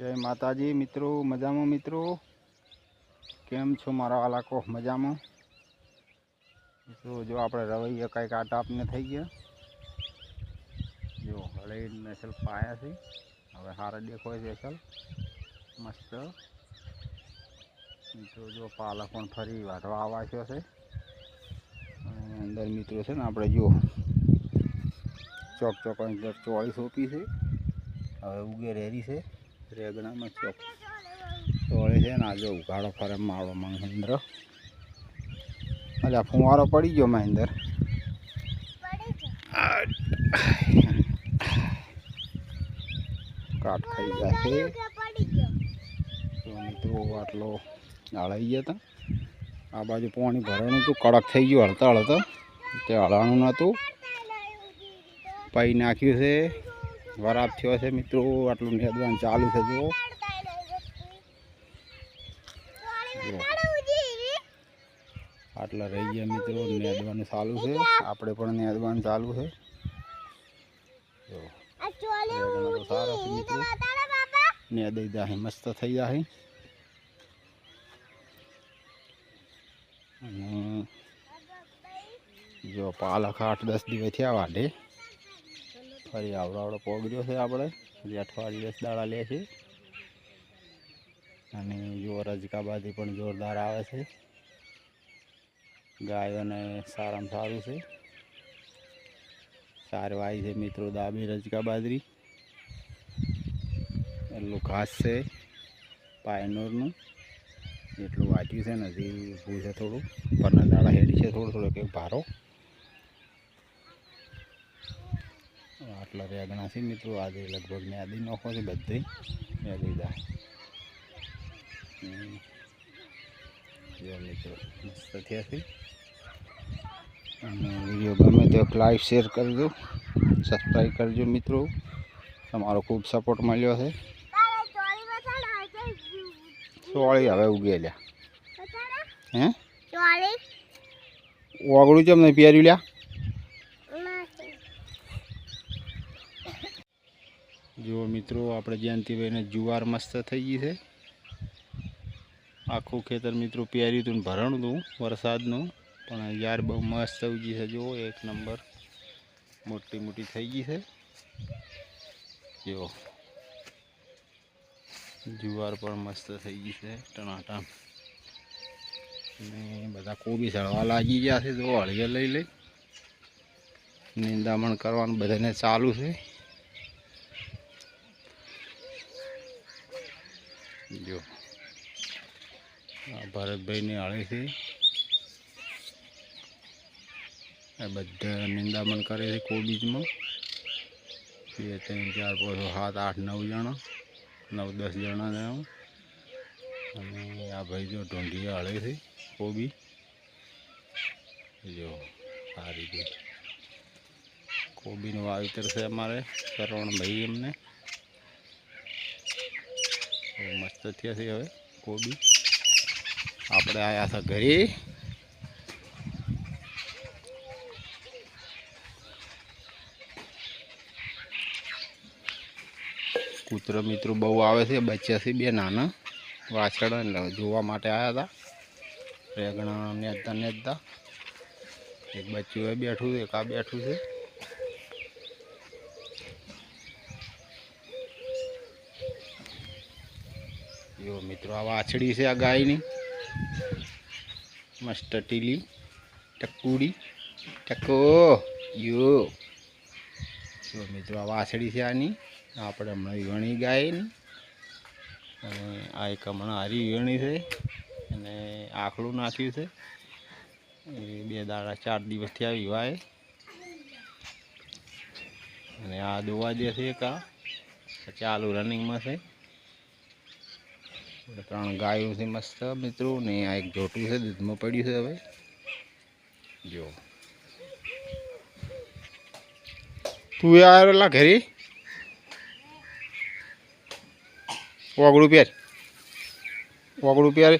જય માતાજી, મિત્રો, મજામાં મિત્રો? કેમ છો મારા આલાકો મજામાં? મિત્રો, જો આપણે રવૈયા કાંઈક આટા આપને થઈ ગયા. જો હળે નસલ પાયા છે. હવે હારા દેખાય છે અસલ મસ્ત. મિત્રો, જો પાલક પણ ફરી વાઢવા આવાશ્યો છે. અંદર મિત્રો છે ને, આપણે જો ચોક ચોક અંદર ચોળીસ ઓપી છે. હવે ઉગે રેરી છે. રેગણામાં ચોક. ચોળે છે ને આજે ઉઘાડો ફરે માળો મહેન્દ્ર અલ્યા, ફુવારો પડી ગયો મહેન્દ્ર. કાટ ખાઈ જાય છે. આટલો હળાઈ ગયા હતા. આ બાજુ પાણી ભરવાનું હતું, કડક થઈ ગયું હળતા હળતા તે હળવાનું નહોતું. પાઈ નાખ્યું છે. વરાપ થયો છે મિત્રો, આટલું નેદવાનું ચાલુ છે, જુઓ. જુઓ. આટલા રહી ગયા મિત્રો, નેદવાનું ચાલુ છે. આપણે પણ નેદવાનું ચાલુ છે. જુઓ. રેગણા તો સારા છે, મિત્રો. નેદઈ જાય મસ્ત થઈ જાય અને જો પાલક આઠ દસ દિવસ થયા વાઢે. ફરી આવડાવડો પોગર્યો છે આપણે. હજી અઠવાડિયે દાડા લે છે. અને જો રજકાબાજી પણ જોરદાર આવે છે. ગાયોને સારામાં સારું છે. સારવાઈ છે મિત્રો દાબી રજકા બાજરી એટલું ઘાસ છે પાયનોરનું. એટલું વાંચ્યું છે ને હજી ઊભું છે થોડું. પરના દાડા હેડી છે થોડો થોડો કંઈક ભારો? આટલા રેગણા છે. મિત્રો આજે લગભગ યાદી નાખો છે બધી. યાદી દા હમ. જો મિત્રો મસ્ત થયા છે. અને વીડિયો ગમે તો એક લાઈક શેર કરજો. સબસ્ક્રાઈબ કરજો મિત્રો. તમારો ખૂબ સપોર્ટ મળ્યો છે. સોળી હવે ઉગેલ્યા હે? ઓગળું ચમ નહીં પહેર્યું લ્યા? જુઓ મિત્રો, આપણે જયંતિભાઈને જુવાર મસ્ત થઈ ગઈ છે. આખું ખેતર મિત્રો પહેર્યું હતું ભરણું હતું, વરસાદનું. પણ યાર બહુ મસ્ત ઉગી છે, જુઓ એક નંબર. મોટી મોટી થઈ ગઈ છે. જુઓ. જુવાર પણ મસ્ત થઈ ગઈ છે ટણાટા અને બધા કોબી સળવા લાગી ગયા છે જો હળગે લઈ લઈ. નિંદામણ કરવાનું બધાને ચાલુ છે. જો. આ ભરતભાઈને છે. આ બધા નિંદામણ કરે છે કોબીજમાં. બે, ત્રણ, ચાર, પાંચ સાત, આઠ, નવ જણા. નવ, દસ જણા જણા અને આ ભાઈ જો ઢોંઢી આળે છે કોબી. જો, આ રીતે. કોબીનું વાવેતર છે અમારે કરવણભાઈ બહુ મસ્ત થયા છે હવે, કોબી. આપણે આવ્યા હતા ઘરે. કૂતરો મિત્રો બહુ આવે છે બચ્ચા છે બે નાના. વાછરડા એટલે જોવા માટે આવ્યા હતા. રેગણા નેતા નેતા એક બચ્ચું એ બેઠું છે, એક આ બેઠું છે. જો મિત્રો, આ વાછડી છે આ ગાયની. મસ્ત ટીલી ટકુડી ટકો યો. જો મિત્રો, આ વાછડી છે આની. આપણે હમણાં વીણી ગાયની. અને આ એક હમણાં હારી વીણી છે. અને આખલું નાખ્યું છે. એ બે દાડા ચાર દિવસથી આવી વાય અને આ દોવા જે છે એક આ ચાલુ રનિંગમાં છે. ત્રણ ગાયો છે મસ્ત મિત્રો ને આ એક જોટું છે દૂધમાં પડ્યું છે હવે જો તું આવ્યો લા ઘરે ઓગળું પ્યાર ઓગળું પ્યાર